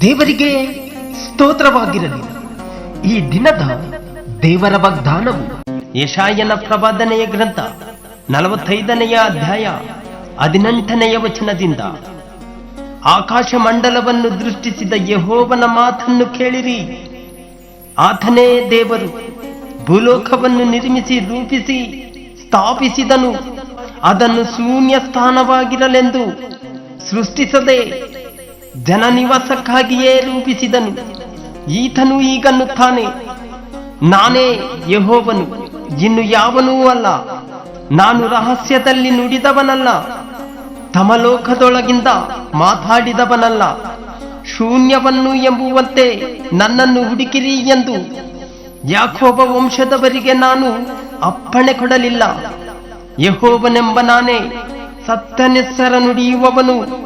ದೇವರಿಗೆ ಸ್ತೋತ್ರವಾಗಿರಲಿ. ಈ ದಿನದ ದೇವರ ವಾಗ್ದಾನವು ಯಶಾಯನ ಪ್ರವಾದನೆಯ ಗ್ರಂಥ ನಲವತ್ತೈದನೆಯ ಅಧ್ಯಾಯ ಹದಿನೆಂಟನೆಯ ವಚನದಿಂದ. ಆಕಾಶ ಮಂಡಲವನ್ನು ದೃಷ್ಟಿಸಿದ ಯಹೋವನ ಮಾತನ್ನು ಕೇಳಿರಿ. ಆತನೇ ದೇವರು, ಭೂಲೋಕವನ್ನು ನಿರ್ಮಿಸಿ ರೂಪಿಸಿ. ಸ್ಥಾಪಿಸಿದನು. ಅದನ್ನು ಶೂನ್ಯ ಸ್ಥಾನವಾಗಿರಲೆಂದು ಸೃಷ್ಟಿಸದೆ ಜನನಿವಾಸಕ್ಕಾಗಿಯೇ ರೂಪಿಸಿದನು. ಈತನು ಈಗನ್ನುತ್ತಾನೆ ನಾನೇ ಯಹೋವನು, ಇನ್ನು ಯಾವನೂ ಅಲ್ಲ. ನಾನು ರಹಸ್ಯದಲ್ಲಿ ನುಡಿದವನಲ್ಲ, ತಮಲೋಕದೊಳಗಿಂದ ಮಾತಾಡಿದವನಲ್ಲ. ಶೂನ್ಯವನ್ನು ಎಂಬುವಂತೆ ನನ್ನನ್ನು ಹುಡುಕಿರಿ ಎಂದು ಯಾಕೋಬ ವಂಶದವರಿಗೆ ನಾನು ಅಪ್ಪಣೆ ಕೊಡಲಿಲ್ಲ. ಯಹೋವನೆಂಬ ನಾನೇ ಸತ್ತನೆಸರ ನುಡಿಯುವವನು.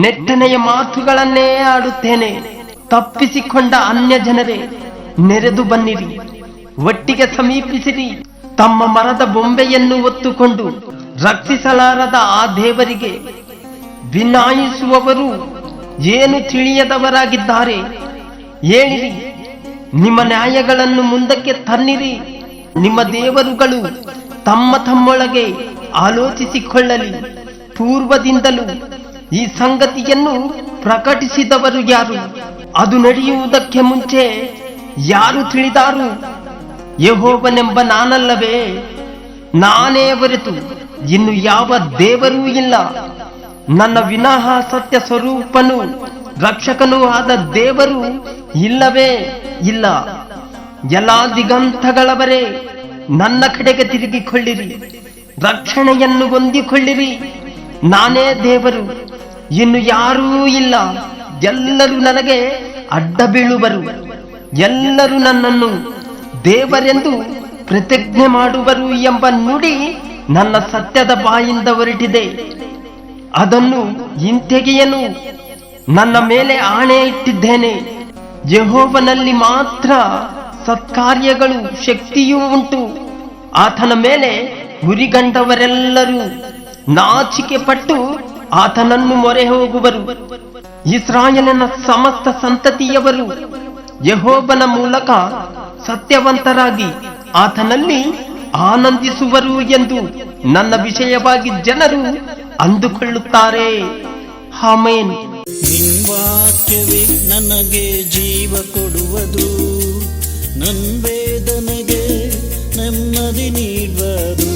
ನೆಟ್ಟನೆಯ ಮಾತುಗಳನ್ನೇ ಆಡುತ್ತೇನೆ. ತಪ್ಪಿಸಿಕೊಂಡ ಅನ್ಯ ಜನರೇ ನೆರೆದು ಬನ್ನಿರಿ. ಒಟ್ಟಿಗೆ ಸಮೀಪಿಸಿರಿ. ತಮ್ಮ ಮರದ ಬೊಂಬೆಯನ್ನು ಒತ್ತುಕೊಂಡು ರಕ್ಷಿಸಲಾರದ ಆ ದೇವರಿಗೆ ವಿನಾಯಿಸುವವರು ಏನು ತಿಳಿಯದವರಾಗಿದ್ದಾರೆ? ಹೇಳಿರಿ ನಿಮ್ಮ ನ್ಯಾಯಗಳನ್ನು ಮುಂದಕ್ಕೆ ತನ್ನಿರಿ. ನಿಮ್ಮ ದೇವರುಗಳು ತಮ್ಮ ತಮ್ಮೊಳಗೆ ಆಲೋಚಿಸಿಕೊಳ್ಳಲಿ. ಪೂರ್ವದಿಂದಲೂ ಈ ಸಂಗತಿಯನ್ನು ಪ್ರಕಟಿಸಿದವರು ಯಾರು? ಅದು ನಡೆಯುವುದಕ್ಕೆ ಮುಂಚೆ ಯಾರು ತಿಳಿದಾರು? ಯಹೋವನೆಂಬ ನಾನಲ್ಲವೇ? ನಾನೇ ಬರೆತು ಇನ್ನು ಯಾವ ದೇವರೂ ಇಲ್ಲ. ನನ್ನ ವಿನಃ ಸತ್ಯ ಸ್ವರೂಪನು ರಕ್ಷಕನೂ ಆದ ದೇವರು ಇಲ್ಲವೇ ಇಲ್ಲ. ಎಲ್ಲಾ ದಿಗಂತಗಳವರೇ, ನನ್ನ ಕಡೆಗೆ ತಿರುಗಿಕೊಳ್ಳಿರಿ. ರಕ್ಷಣೆಯನ್ನು ಹೊಂದಿಕೊಳ್ಳಿರಿ. ನಾನೇ ದೇವರು, ಇನ್ನು ಯಾರೂ ಇಲ್ಲ. ಎಲ್ಲರೂ ನನಗೆ ಅಡ್ಡ ಬೀಳುವರು ಎಲ್ಲರೂ ನನ್ನನ್ನು ದೇವರೆಂದು ಪ್ರತಿಜ್ಞೆ ಮಾಡುವರು ಎಂಬ ನುಡಿ ನನ್ನ ಸತ್ಯದ ಬಾಯಿಂದ ಹೊರಟಿದೆ. ಅದನ್ನು ಹಿಂತೆಗೆಯನು ನನ್ನ ಮೇಲೆ ಆಣೆ ಇಟ್ಟಿದ್ದೇನೆ. ಯಹೋವನಲ್ಲಿ ಮಾತ್ರ ಸತ್ಕಾರ್ಯಗಳು ಶಕ್ತಿಯೂ ಉಂಟು. ಆತನ ಮೇಲೆ ಗುರಿಗಂಡವರೆಲ್ಲರೂ ನಾಚಿಕೆ ಪಟ್ಟು ಆತನನ್ನು ಮೊರೆ ಹೋಗುವರು. ಇಸ್ರಾಯಲನ ಸಮಸ್ತ ಸಂತತಿಯವರು ಯಹೋಬನ ಮೂಲಕ ಸತ್ಯವಂತರಾಗಿ ಆತನಲ್ಲಿ ಆನಂದಿಸುವರು ಎಂದು ನನ್ನ ವಿಷಯವಾಗಿ ಜನರು ಅಂದುಕೊಳ್ಳುತ್ತಾರೆ. ನಿನ್ ವಾಕ್ಯವೇ ನನಗೆ ಜೀವ ಕೊಡುವುದು. ನನ್ನ ವೇದನೆಗೆ ನೆಮ್ಮದಿ ನೀಡುವುದು.